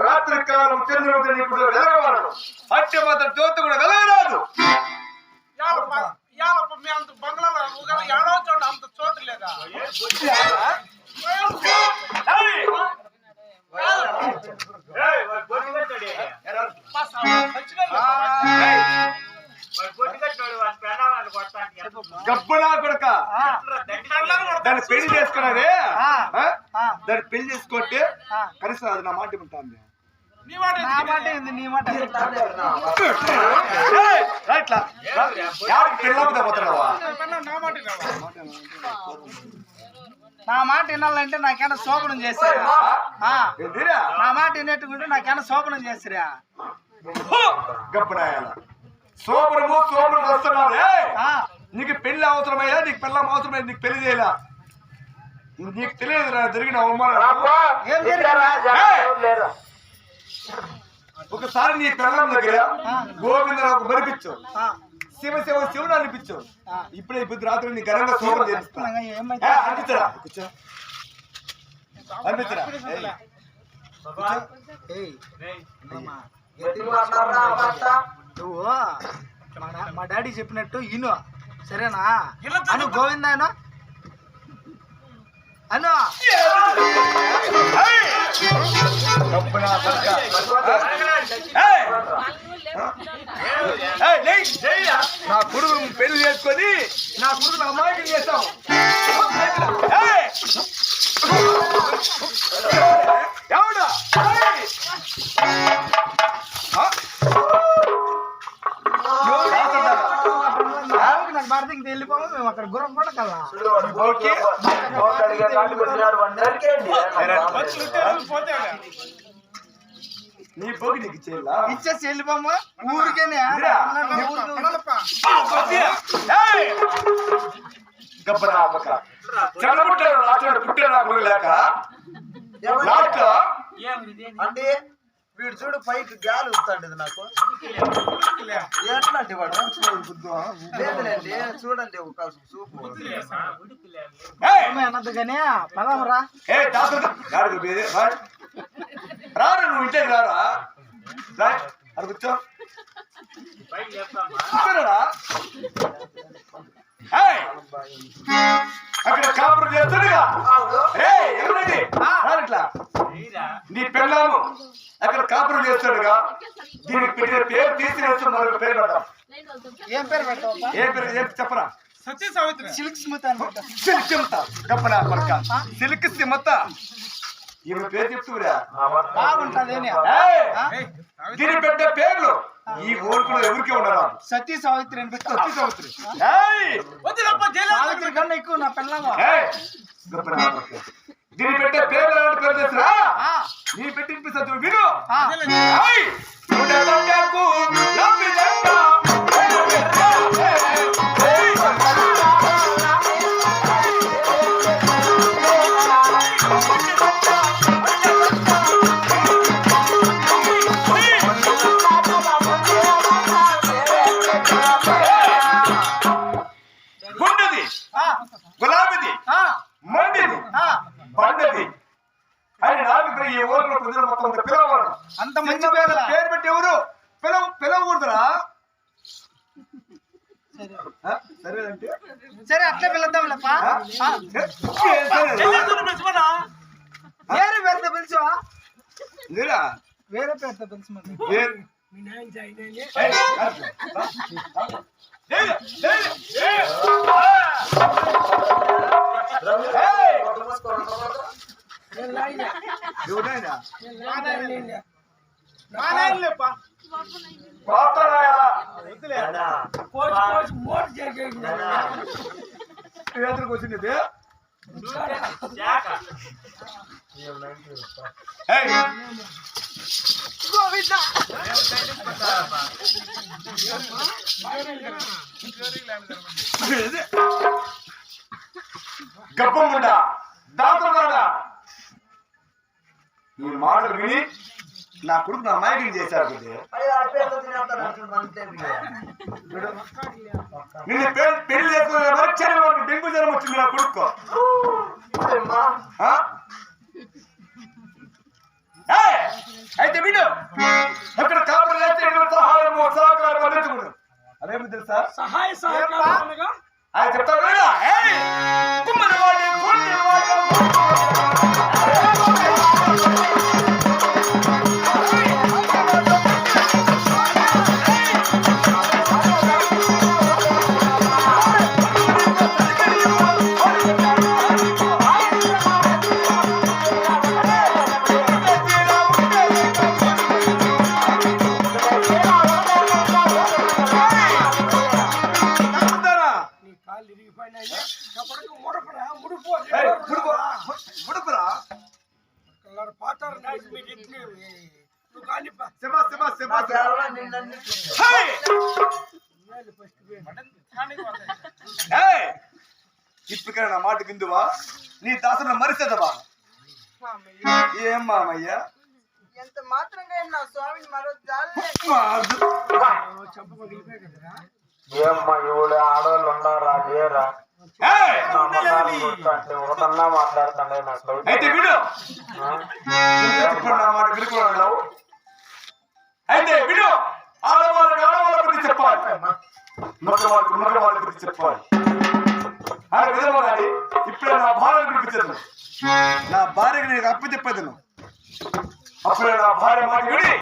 రాత్రి కాలం చంద్రుడు నీకు అట్టి మాత్రం జ్యోతి కూడా కదా గబ్బులా కొడక దాన్ని పెళ్ళి చేసుకున్నారే? ఆ. ఆ? ఆ. దాన్ని పెళ్ళి చేసుకుంటే. కనీసం అది నా మాట ఉంటాను నీ మాట నా మాట ఏంది? నీ మాట ఏంది? ఇట్లా. యాడికి పెళ్ళాపుతా పోతున్నావా? నా మాట వినవా? నా మాట వినాలంటే నాకేనా శోభనం చేసిరా నా మాట వినేట్టుకుంటే నాకేనా శోభనం చేసిరా? గబ్బునాయాల సోమరము సోమరం! ఆ, నీకు పెళ్ళి అవసరమయ్యా నీకు పెళ్ళం అవసరమైంది నీకు పెళ్ళి చేయాల. నీకు తెలియదు నా జరిగిన అవమానం! ఒకసారి నీ పెళ్ళం దగ్గర గోవిందరావు మరిపించు. ఆ, శివ శివ శివుడు అనిపించు. ఇప్పుడే ఇప్పుడు రాత్రి నీ ఘనంగా శోభం చేస్తా అనిపించరా? కూర్చో. అనిపించరా? నువ్వు మా డాడీ చెప్పినట్టు ఇను. సరేనా? అను లేయ్. నా కొడుకు పెళ్ళి చేసుకొని నా కొడుకు అమ్మాయికి చేస్తాం! ఎవడా? అక్కడ గుర్రం కూడా కల్లా ఓకే పోతే నీ పోగి నీకు చేయాలా ఇచ్చేసి వెళ్ళిపోమా ఊరికేనే ఇదిరా. ఊరికి- అనలప్ప గబ్బరా అమ్మక చెడబుట్టారు రాత్రి పుట్టే నాకు లేక లాస్ట్ అంటే వీడు చూడు పైకి గాలి వస్తాండి నాకు. ఎట్లాంటి వాడు? లేదులేండి చూడండి ఒక రాయ్ రారా నువ్వు ఇంటికి రారా? అది కూర్చో! అక్కడ కాపురం చేస్తుండగా? ఎవరండి నీ పెళ్ళాము. అక్కడ కాపురం చేస్తాడుగా దీనికి పెట్టిన పేరు తీసి వేస్తాం మరొక పేరు పెడతాం ఏం పేరు పెట్టావు? ఏ పేరు? ఏం చెప్పరా? సత్య సావిత్రి. సిల్క్ స్మిత్. సిల్క్ సిమత. గప్పనా కొరక సిల్క్ సిమత. ఈమె పేరు చెప్తురా బాగుంటది? దీని పెట్టే పేర్లు. ఈ ఊరుకులో ఎవరికి ఉండరా సతీ సావిత్రి అని పెట్టు. సత్య సావిత్రి. ఏయ్! వద్దులప్ప జైలు సావిత్రి కన్నా ఎక్కువ నా పిల్లలు! గప్పనా. దీని పెట్టే పేర్లు ఎలాంటి పేరు తెలుసురా? నీ పెట్టింపిస్తా విను. ఇక్కడ ఈ ఊరిలో ప్రజలు మొత్తం అంత పిలవరు అంత మంచి పేరు పేరు పెట్టి ఎవరు పిలవ పిలవకూడదురా ఆ? సరేనంటే సరే అట్లే పిలుద్దాం లేప సరే. వేరే పేరుతో పిలిచా లేరా? వేరే పేరుతో పిలిచమని ఏ- ఎవరైనా? ఎదురుకు వచ్చింది గోవింద. గప్పముండా దాతనాడా ఈ మాటలు విని నా కొడుకు నా చేశాడు చూడు. అంతే నిన్ను పెళ్ళి చేసుకున్న మరక్షణం వరకు డెంగ్యూ జ్వరం వచ్చింది నా కొడుకు. అమ్మా ఆ? ఏయ్! అయితే విడు అక్కడ కాపురం చేస్తే సహాయము సహకారం అందించుకుడు అదేమి తెలుసా? సహాయ సహకారం ముడపరా పాతారు నాయకు నువ్వు శభాష్, నా మాట విందువా? నీ దాసును మరిసేదవా? ఏం మామయ్య? ఎంత మాత్రంగా నా స్వామిని మరో ఏమ్మా ఇవిడ ఆడవాళ్ళు ఉన్నారా లేరా? అయితే విడు ఆ? ఇప్పుడు నా మాట వినుకున్నావు? అయితే విడు ఆడవాళ్ళకి ఆడవాళ్ళ గురించి చెప్పాలి. మగవాళ్ళకి మగవాళ్ళ గురించి చెప్పాలి. ఆ విధంగా ఇప్పుడే నా భార్య గురించి నా భార్యకి నీకు అప్పు చెప్పేది అప్పుడే నా భార్య మాట విడి